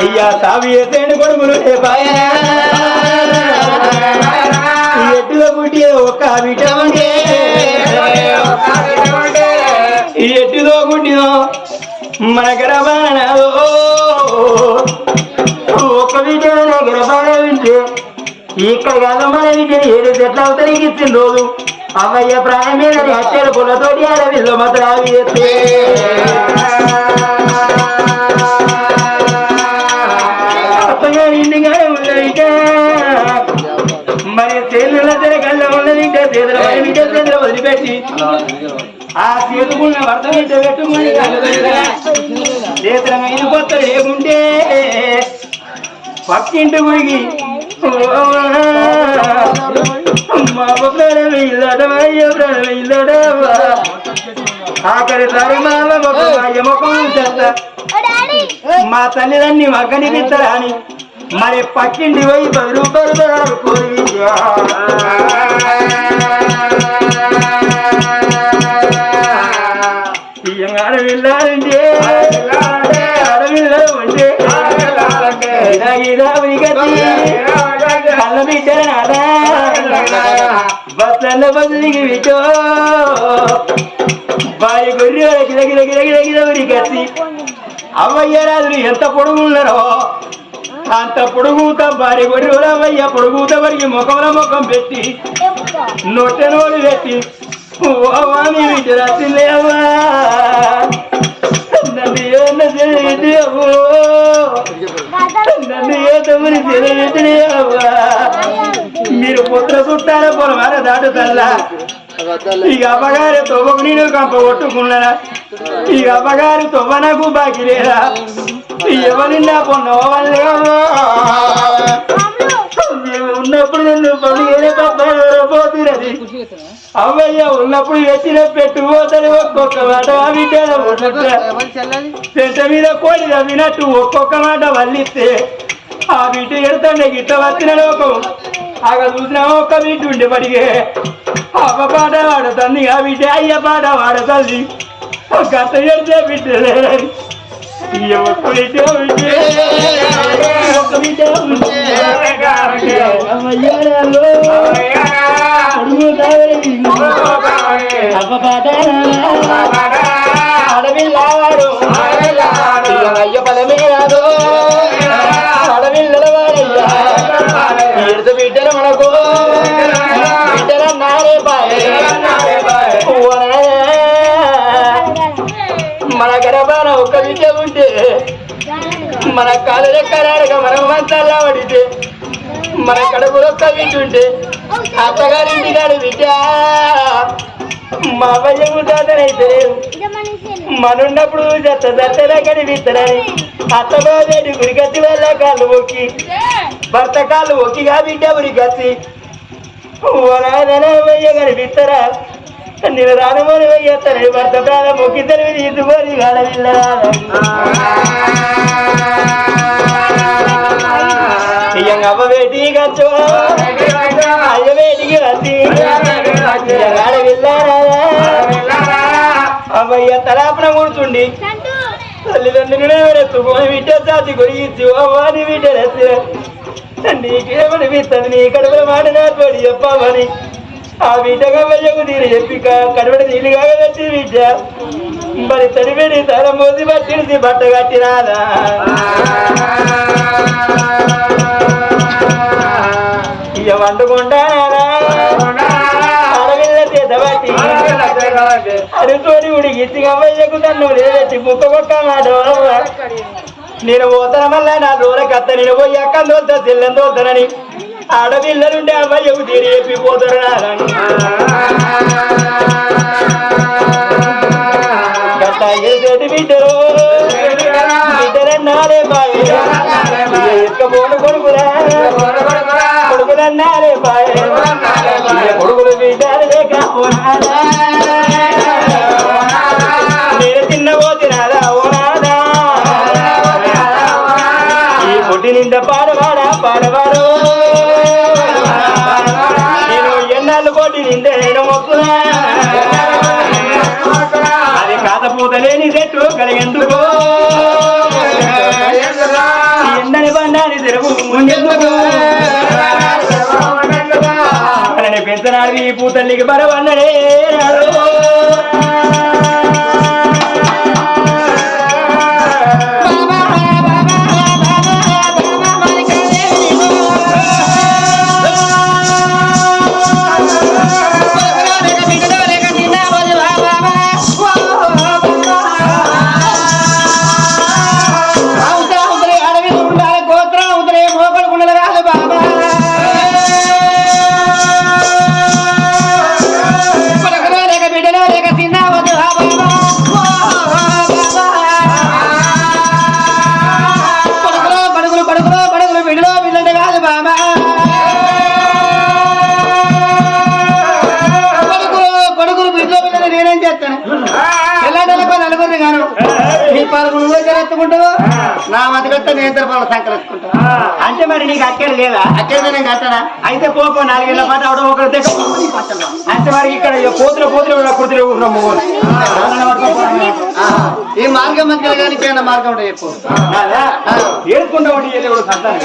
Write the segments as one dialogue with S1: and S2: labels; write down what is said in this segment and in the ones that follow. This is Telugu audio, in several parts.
S1: అయ్యా సావి ఎత్తేడు కొడుకులు ఎట్టుగా పుట్టి ఒక్క బిడ్డ ఈ ఎట్టుదో మన ఒక్క ఇక్కడ కాదు ఏడు చెట్ల అవతలికి ఇచ్చిన రోజు. అమ్మయ్య ప్రాణమే హత్యలు పుల్లతోటి అడవిలో మతరావి ఎత్తే. అత్తగా ఇంటిగా మరి చేతుల ఉన్నది ఉన్నదిట చేతుల వదిలిపెట్టి. ఆ చేతుకున్న భర్త బిడ్డ పెట్టుకుని చేతుల మీద కొత్త లేకుంటే పక్కింటి గురికి ఆఖరి సారి మా తల్లిదండ్రి మగ్గనిపిస్తారా అని మరి పక్కింటి పోయి పది రూపాయలు కోరి కళ్ళ బిడ్డ నాదా బస్సల్ల బస్సుకి విటో బాయి గొర్రె గిల గిల గిల రాజులు ఎంత పొడుగున్నారో అంత పొడుగుత భార్య గొర్రెలు అవ్వయ్య పొడుగుత వరికి ముఖంలో ముఖం పెట్టి నొట్టె నోడు పెట్టి ఓవాని వీటి రాసిందేవా నన్ను ఏమన్నా నన్ను తమ్ముని చేయవా మీరు పుత్ర చుట్టాల పొలమార దాటుతల్లా. ఇక అమ్మగారి తొవ్వకు నేను కంప కొట్టుకున్నారా? ఇక అమ్మగారి తొవ్వ నాకు బాకి లేదా? ఎవరి ఎవరిన్నా పొన్నవాళ్ళే ఉన్నప్పుడు నన్ను పదిహేను పోతున్నది అవ్వయ్య ఉన్నప్పుడు ఎత్తిన పెట్టు పోతుంది ఒక్కొక్క మాట చెంట మీద కోడి నవ్వినట్టు ఒక్కొక్క మాట వల్లిస్తే ఆ బిడ్డ ఎడతండే గిట్ట వచ్చిన లోకం. ఆగ చూసిన ఒక్క బిడ్డ ఉండి పడిగే. అవ్వ పాట వాడుతుంది ఆ బిడ్డ అయ్య పాట వాడుతుంది గత ఎడితే బిడ్డ ఉంటే పాట అడవిల్లాడు అయ్య పదమే రాదు అడవిల్లల వాడయ్యా ఎడుత బిడ్డలు మనకు బిడ్డలన్నారే బాయ్ మన గర్భాన ఒక్క విద్య ఉంటే మన కాలు రెక్కలాడక మనం మంచాలా పడితే మన కడుపులో ఒక్క విద్య ఉంటే అత్తగారింటి కాడు విద్య మా అవ్వయ్య తాతనైతే మనున్నప్పుడు జత చెత్తగా కనిపిస్తారని అత్తబాబేడి గురికత్తి వల్ల కాళ్ళు మొక్కి భర్త కాళ్ళు ఒక్కిగా బిడ్డ ఉరికత్తి ఓనాదనవయ్య కనిపిస్తారా? నేను రానుమని వయ్యేస్తాను భర్త ప్రాణం తెలివి తీసుకొని ఇయ్యంగా అవ్వ వేటి గచ్చో అయ్య వేటికి వచ్చి అవ్వయ్య తలాపన కూర్చుండి. తల్లిదండ్రులు ఎత్తుకొని బిడ్డ సాతి గురించి అవ్వని బిడ్డ నీకేమనిపిస్తుంది నీ కడుపుల మాట నా తోడి చెప్పావని. ఆ విధంగా వయ్యకు తీరు. చెప్పి కడుపుడ నీళ్ళుగా వచ్చి బిడ్డ మరి తడిపెడి తల మోసి పట్టింది బట్ట కట్టి రాదా ఇక వండుకుంటానా అడవిల్ల చేత పట్టి. అరుతోడి ఉడికి ఇచ్చిగమ్మయ్యకు తన్ను లేదెత్తి బుక్క కొక్క మాట నేను పోతాను మళ్ళా నా దూరకత్త నేను పోయి అక్కడ దోల్తా తెల్లని దోల్తానని ఆడపిల్లలుంటే అమ్మయ్యకు తీరి చెప్పిపోతారు గట్ట చేసేటి బాయ్. ఎక్కబోను కొడుకులా కొడుకులన్నారే బాయ్. కొడుకులు బిడ్డలు లేక నేను చిన్న పోతినాదా ఓనాదా ఈ పొట్టి నిండా పాడవాడా పాడవాడు పూతలేని చెట్టు కలిగెందుకో? ఎండని బండాని తెరువు ముందెందుకు? పెంచనాడు ఈ పూతల్లికి బరవన్నడే
S2: ఎత్తుకుంటావు నా మధ్య కట్ట నేను పనులు సంకలించుకుంటా.
S1: అంటే మరి నీకు అక్కడ లేదా?
S2: అక్కడ నేను కట్టనా?
S1: అయితే పోపో నాలుగేళ్ళ పాటు అవడం ఒకరు దగ్గర అంటే మరి ఇక్కడ ఇక కోతులు కోతులు కుర్తులు ఉన్నాం మొగోలు.
S2: ఆహా. ఈ మార్గం మధ్యలో కానీ మార్గం చెప్పు.
S1: ఒకటి సంతానం.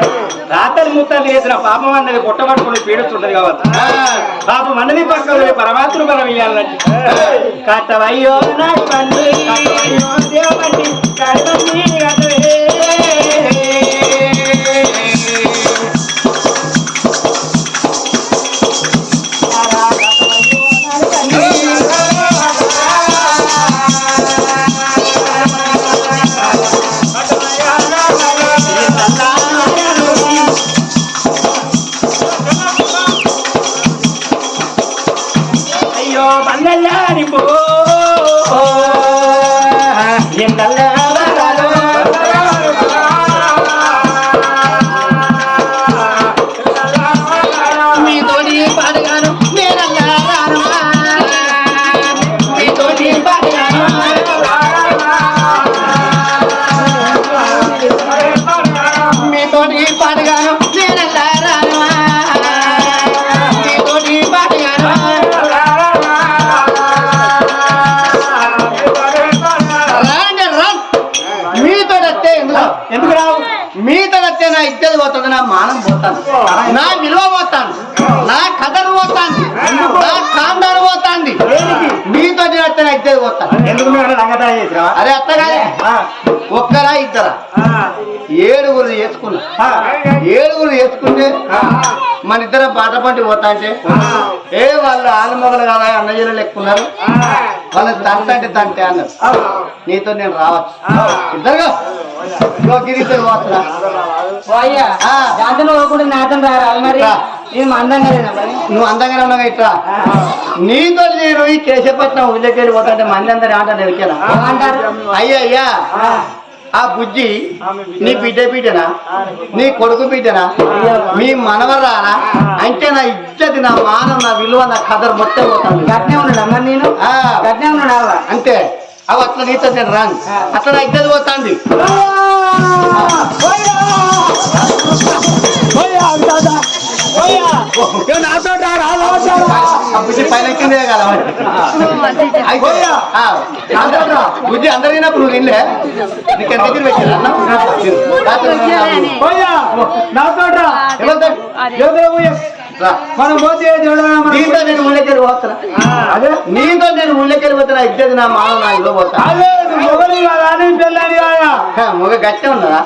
S1: అరే రే రాతలు ముత్తాలు చేసిన పాపం అన్నది పుట్టబట్టుకుని పీడుస్తుంటది కావచ్చు.
S2: ఆ.
S1: పాపం అన్నది పక్కన పరమాత్మ బలం ఇయ్యాలంటే కట్టవయ్యో దేవబండి కట్టబండి
S2: పోతాను నా కథలు పోతాంది. నా కాండాలు పోతాంది. మీతో వస్తే నా ఇద్దరు పోతాను. అరే అత్తగానే ఒక్కరా ఇద్దరా? ఏడుగురు వేసుకున్నా ఏడుగురు వేసుకుంటే మన ఇద్దరం బాట పంటి పోతా అంటే? ఏ వాళ్ళు ఆలుమొగలు కదా అన్నయ్యలు లెక్కున్నారు? వాళ్ళు తంట అంటే తంటే అన్నారు. నీతో నేను రావచ్చు. ఇద్దరుగా? గిరితో పోతున్నా.
S3: నాతో రారాలి మరి. నేను అందంగా
S2: నువ్వు అందంగానే ఉన్నావు ఇట్లా? నీతో నేను ఈ కేశపట్నం ఊళ్ళకెళ్ళి పోతుంటే మంది అందరు ఎరికేనా
S3: ఏమంటారు
S2: అయ్యా అయ్యా. ఆ. బుజ్జి నీ బిడ్డ బిడ్డనా? నీ కొడుకు బిడ్డనా? మీ మనవరానా అంటే నా ఇజ్జతి నా మానం నా విలువ నా కదర్ మొత్తం పోతాను
S3: గట్నే ఉన్నాడా మరి నేను? గట్నే ఉన్నాడా?
S2: అంతే. అవి అట్లా నీతో నేను రాను. అట్లా నా పోతాంది. ఆ బుజ్జి పైన కిందే కదా బుజ్జి అందరు తిన్నప్పుడు నువ్వు తినలే నీకు ఎంత తిని పెట్టారు
S1: నాతో. మనం పోతే
S2: నీతో నేను ఊళ్ళకెళ్ళి పోతున్నా.
S1: అదే.
S2: నీతో నేను ఊళ్ళకెళ్ళి పోతున్నా. ఇద్దరు నా మామ నా ఇల్లు పోతా. మగ గట్టే ఉన్నదా?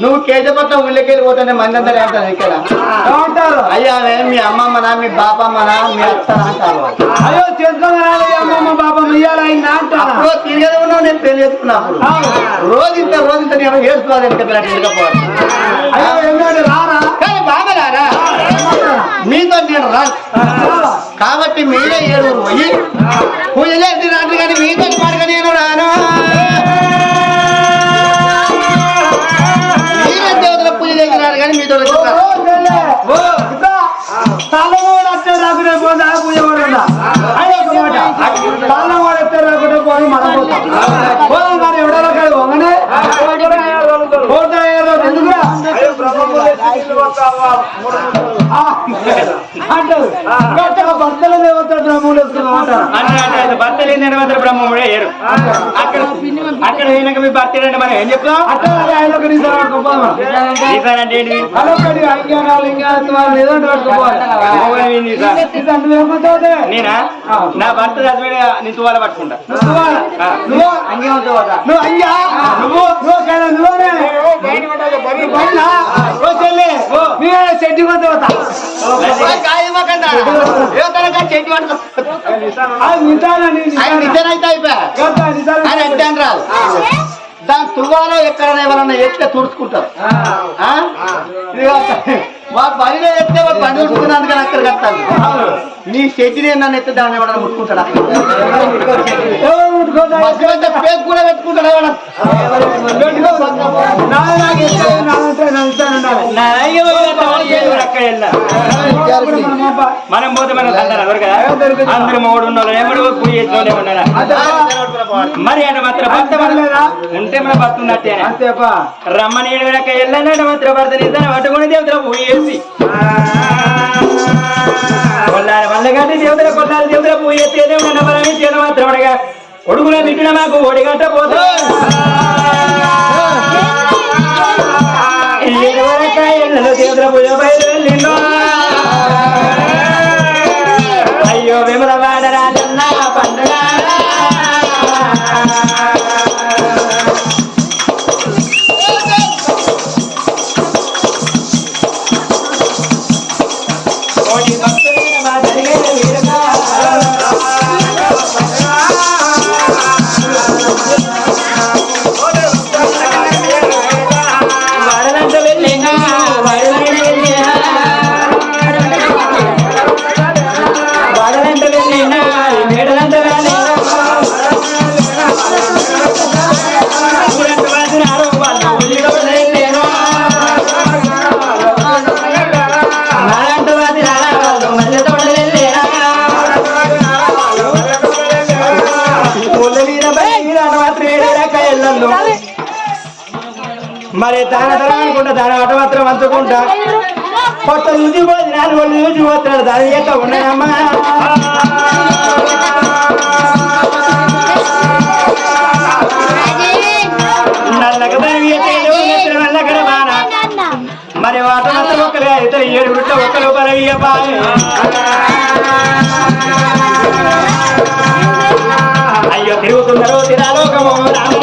S2: నువ్వు కేజపట్నం ఊళ్ళకెళ్ళి పోతుంటే మంది అందరూ అంటారు ఇక్కడ?
S1: ఏమంటారు?
S2: అయ్యా మీ అమ్మమ్మనా మీ బాపమ్మనా మీ అత్తనా అంటారు.
S1: అయ్యో అమ్మమ్మ పాపం ఇయ్యాలి ఆయన అంటారా?
S2: తిరిగేది ఉన్నావు నేను పెళ్ళి చేసుకున్నప్పుడు రోజు ఇంత రోజు ఇంత నేను వేసుకోవాలి ఎంత పిల్లలు
S1: రారా?
S2: కానీ బాబలారా మీతో నేను రాను కాబట్టి మీరే ఏడుగురు పోయి. పూజ చేసి రాత్రి కానీ మీతో పాటుగా నేను రాను. కానీ మీతో వచ్చి రాను.
S1: తల్లవాడు వస్తే రాకునే పోతే ఆ పూజ కూడా ఉందా? అయ్యో ఒక మాట. తల్లవాడు వస్తే రాకుంటే పోయి మనం పోతాం. పోదాం కానీ ఎవడో ఒకడు వంగనే పోతా ఏదో ఎందుకురా?
S4: అంటారు భర్తల దేవత డ్రమ్ములు వేసుకున్నాం అంటారు
S1: అంటే అంటే అది భర్త లేని మాత్రం బ్రహ్మముడే ఏరు అక్కడ అక్కడ పోయినాక మీ భర్త ఏంటంటే మనం ఏం చెప్తాం
S4: అట్లా ఆయన ఒక నిజం పట్టుకోపోదామా
S1: నీసానంటే ఏంటిది
S4: అదొకటి అంగీకారాలు ఇంకా వాళ్ళు ఏదో ఒకటి పట్టుకోపోవాలి
S1: మగవాడు ఏంది నీసా?
S4: ఇది అంటే ఏమంటావు
S1: నేనా? నా భర్త చదివిన నేను తువాల పట్టుకుంటా. ఆ.
S4: నువ్వు
S3: అంగే ఉంటావు కదా
S4: నువ్వు అయ్యా నువ్వు నువ్వు కదా నువ్వే
S2: అంటే అని రాదు దాని తువ్వాలో ఎక్కడైనా ఎవరన్నా ఎత్తే తుడుచుకుంటారు? మా పనిలో ఎత్తే వాడు పని తుడుచుకున్నందుకు అక్కడ కట్టాలి. నీ చెట్టుని నన్ను ఎత్తే దాన్ని ఎవడన్నా ముట్టుకుంటాడు? పేక్ కూడా పెట్టుకుంటాడు
S1: మనం పోతే మనం దండాలి ఎవరు కదా? అందరు మూడు ఎవరు పూజ చేసిన వాళ్ళు ఉన్నారా? మరి అంటే మాత్రం భర్త ఉంటే మన భర్త ఉన్నట్టే రమ్మని ఏడు వెనక వెళ్ళన్నాడు మాత్రం భర్త నిద్ర పట్టుకుని దేవతల పూజ చేసి. కొల్లారి వల్ల కానీ దేవతల కొల్లారి దేవతల పూజ చేసి ఏదో నమ్మలని చేయడం మాత్రం అడగా. కొడుకున తిట్టిన మాకు ఒడిగంట పోతే వరక ఎన్నెల దేవతల పూజ మాత్రం కొత్త చూసి పోయి నాలుగు వాళ్ళు చూసి పోతున్నాడు దాని యొక్క ఉన్నాయమ్మా మరి వాట మాత్రం ఒక్కలే అయితే ఏడు గుట్ట ఒకరు బలవీయ అయ్యో తిరుగుతున్నారు తిరాలోకము రామా.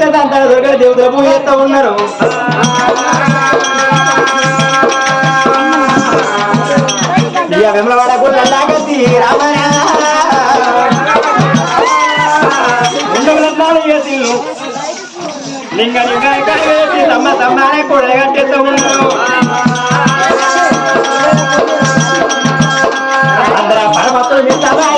S1: ఇట్ట దాంతా దొరకదు దేవతలు పూజేస్తా ఉన్నారు. ఇక వెమలవాడ గుట్ల తాగతి రామరా ఉండవలన్నాడు ఇక తిల్లు లింగ లింగ కలిగేసి తమ్మ తమ్మానే కూడగట్టేస్తూ ఉన్నారు. అందరూ పరమత్తులు మిత్రమా